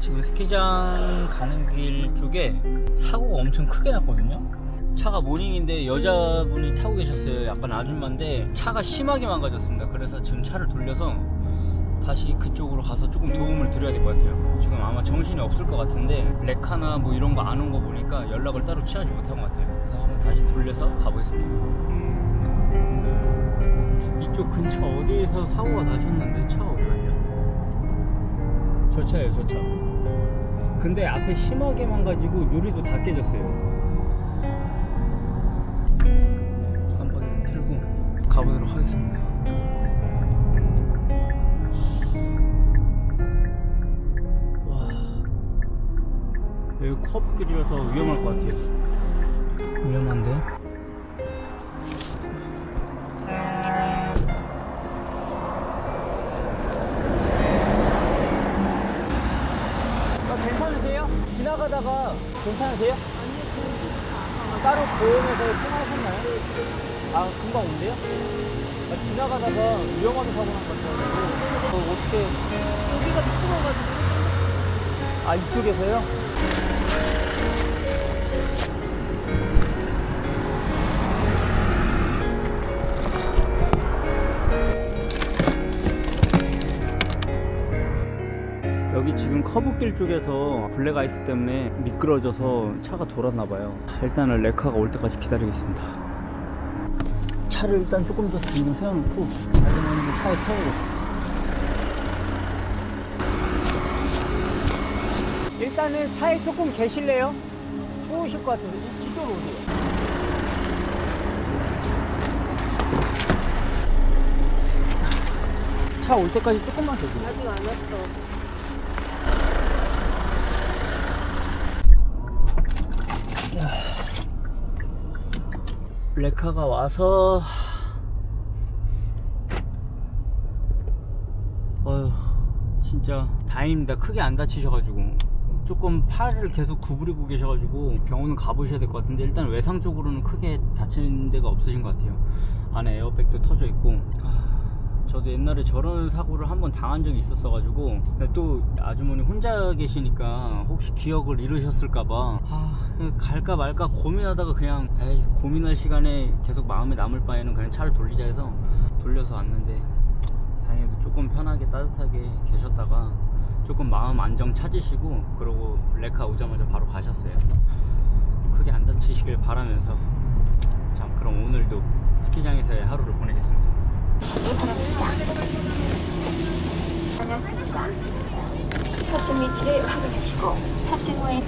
지금 스키장 가는 길 쪽에 사고가 엄청 크게 났거든요. 차가 모닝인데 여자분이 타고 계셨어요. 약간 아줌마인데 차가 심하게 망가졌습니다. 그래서 지금 차를 돌려서 다시 그쪽으로 가서 조금 도움을 드려야 될 것 같아요. 지금 아마 정신이 없을 것 같은데 레카나 뭐 이런 거 안 온 거 보니까 연락을 따로 취하지 못한 것 같아요. 그래서 한번 다시 돌려서 가보겠습니다. 이쪽 근처 어디에서 사고가 나셨는데 차가 어디 갔냐? 저 차예요, 저 차. 근데 앞에 심하게 망가지고 유리도 다 깨졌어요. 깜빡이를 틀고 가보도록 하겠습니다. 와, 여기 컵길이라서 위험할 것 같아요. 위험한데? 괜찮으세요? 아니요, 지금 따로 보험에서 통화하셨나요? 네, 지금. 아, 금방 온대요? 아, 지나가다가 위험하게 사고 난 것 같아가지고. 어, 어떻게. 여기가 미끄러워가지고 아, 이쪽에서요? 여기 지금 커브길 쪽에서 블랙 아이스 때문에 미끄러져서 차가 돌았나 봐요. 일단은 레카가 올 때까지 기다리겠습니다. 차를 일단 조금 더 뒤로 세워놓고 아주머니를 차에 태워야겠어. 일단은 차에 조금 계실래요? 추우실 것 같은데 이- 이쪽으로 오세요. 차 올 때까지 조금만 계세요. 아직 안 왔어. 레카가 와서 어휴 진짜 다행입니다. 크게 안 다치셔가지고. 조금 팔을 계속 구부리고 계셔가지고 병원은 가보셔야 될 것 같은데 일단 외상 쪽으로는 크게 다친 데가 없으신 것 같아요. 안에 에어백도 터져 있고. 아, 저도 옛날에 저런 사고를 한번 당한 적이 있었어가지고. 또 아주머니 혼자 계시니까 혹시 기억을 잃으셨을까봐. 아, 갈까 말까 고민하다가 그냥 에이 고민할 시간에 계속 마음에 남을 바에는 그냥 차를 돌리자 해서 돌려서 왔는데 다행히도 조금 편하게 따뜻하게 계셨다가 조금 마음 안정 찾으시고 그러고 레카 오자마자 바로 가셨어요. 크게 안 다치시길 바라면서 자 그럼 오늘도 스키장에서의 하루를 보내겠습니다 탑승 위치를 확인하시고 탑승 후에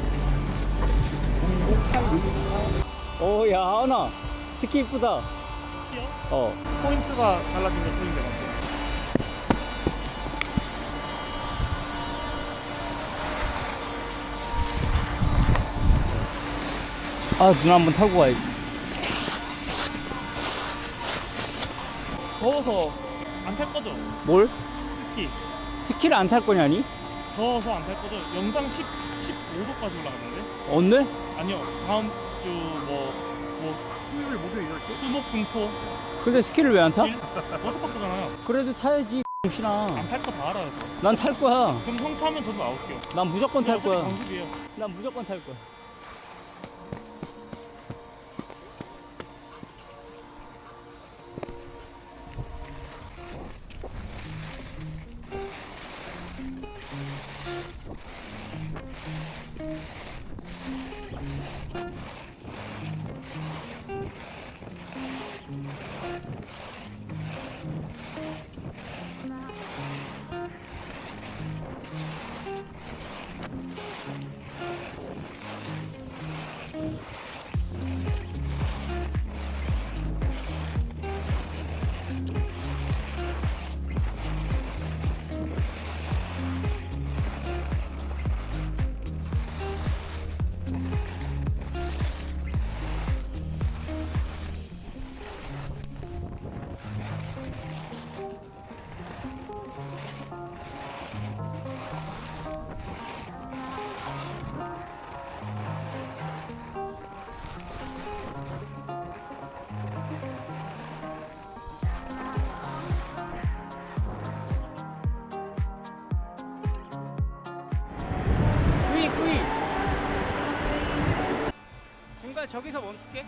오, 야, 하은아. 스키 이쁘다. 어. 포인트가 달라진 게 보이는 것 같아요. 아, 누나 한번 타고 가야지. 더워서 안 탈 거죠? 뭘? 스키. 스키를 안 탈 거냐니? 더워서 안 탈 거죠? 영상 10, 15도까지 올라가는데? 오늘? 아니요. 다음 주 뭐, 뭐, 수요일, 목요일 이렇게? 수목, 금토, 근데 스키를 왜 안 타? 일? 워터파크잖아요. 그래도 타야지, 신아. 안 탈 거 다 알아요, 저. 난 탈 거야. 그럼 형 타면 저도 나올게요. 난 무조건 탈 거야. 강습이에요. 난 무조건 탈 거야. 저기서 멈출게.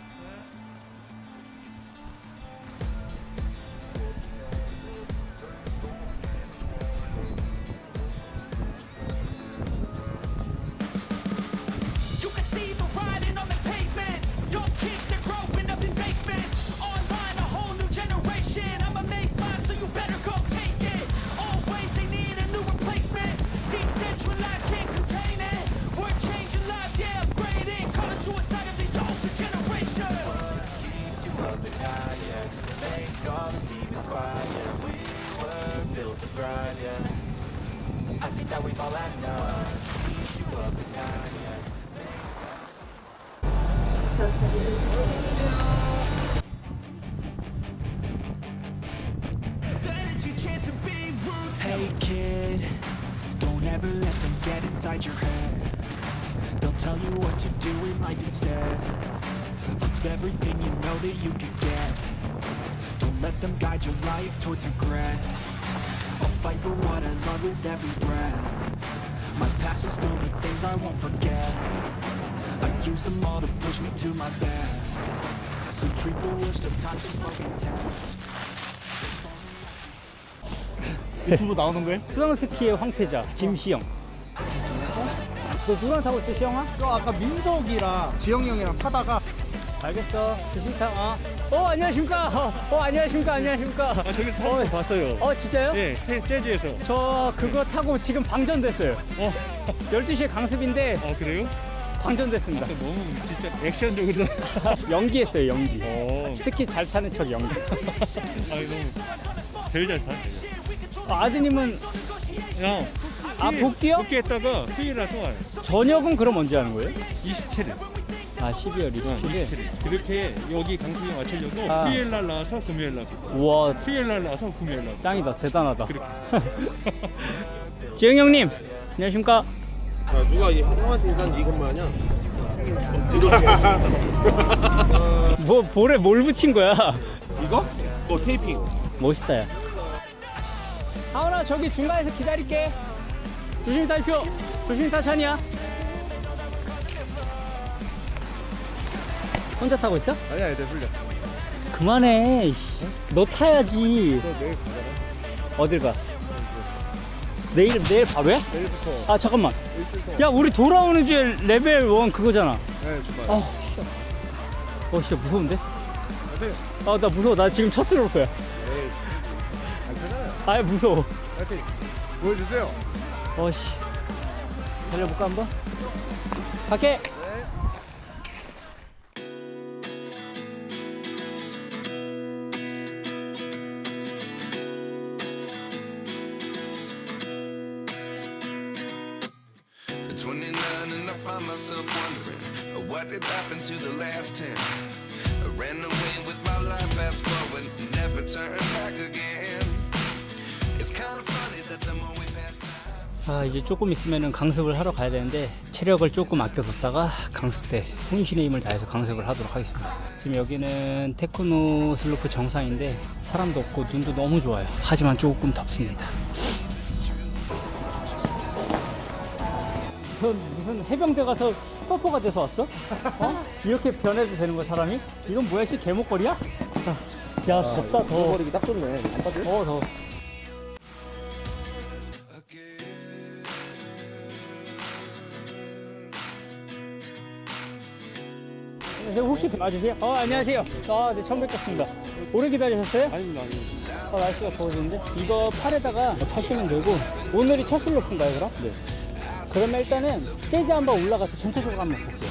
inside your head. They'll tell you what to do in life instead of everything you know that you can get. Don't let them guide your life towards regret. I'll fight for what I love with every breath. My past is filled with things I won't forget. I use them all to push me to my best. So treat the worst of times just like a test. 유튜브 나오는 거예요? 수상스키의 황태자 김시영. 너 누구랑 타고 있어, 시영아? 저 아까 민석이랑 지영이 형이랑 타다가 알겠어. 조심히 타. 어, 어 안녕하십니까. 어, 어, 안녕하십니까. 안녕하십니까. 아 저기 타고 봤어요. 어 진짜요? 예, 태- 재즈에서. 저 그거 타고 지금 방전됐어요. 어, 12시에 강습인데 아 그래요? 방전됐습니다. 너무 진짜 액션적으로. 연기했어요, 연기. 어, 특히 잘 타는 척 연기. 아니 너무 제일 잘 타네. 어, 아드님은 형. 아, 복귀요? 복귀했다가 휴일날 또 와요. 저녁은 그럼 언제 하는 거예요? 27일. 아 12월 27일. 그렇게 여기 강수에 맞추려고 아. 휴일 날 나와서 금요일날 가고 우와 휴일 날 나와서 금요일날 가고. 짱이다 대단하다. 지영 형님 안녕하십니까? 야, 누가 이 형한테 일단 이것만 하냐? 뭐 볼에 뭘 붙인 거야? 이거? 어 테이핑. 멋있다 야. 하은아 저기 중간에서 기다릴게. 조심히 타십시오. 조심히 타 찬이야. 혼자 타고 있어? 아니야, 애들 풀려. 그만해. 너 타야지. 너 내일 가잖아. 어딜 가? 내일 내일 바로야? 내일부터 아 잠깐만. 일주일 동안. 야 우리 돌아오는 주에 레벨 1 그거잖아. 네, 주말. 어, 씨. 어, 진짜 무서운데? 아, 나 무서워. 나 지금 첫 슬로프야. 에이. 괜찮아요. 아, 무서워. 하여튼 보여주세요. 어, 씨. 달려볼까, 한번? 갈게. At 29 and I find myself wondering uh, what did happen to the last 10 I ran away with my life fast forward never turn back again It's kind of funny that the more we pass time 아, 이제 조금 있으면은 강습을 하러 가야 되는데, 체력을 조금 아껴뒀다가 강습 때 혼신의 힘을 다해서 강습을 하도록 하겠습니다. 지금 여기는 테크노 슬로프 정상인데, 사람도 없고 눈도 너무 좋아요. 하지만 조금 덥습니다. 전 무슨 해병대 가서 뽀뽀가 돼서 왔어? 어? 이렇게 변해도 되는 거야 사람이? 이건 뭐야 씨 개목걸이야? 야 덥다 더워 버리기 딱 좋네. 안 빠져? 더워 네, 혹시 맞으세요? 어 안녕하세요 아 네 처음 뵙겠습니다 오래 기다리셨어요? 아닙니다, 아닙니다. 어, 날씨가 더워지는데 이거 팔에다가 차시면 되고 오늘이 첫 슬로프인가요 그럼? 네 그러면 일단은 스테이지 한번 올라가서 전체적으로 한번 볼게요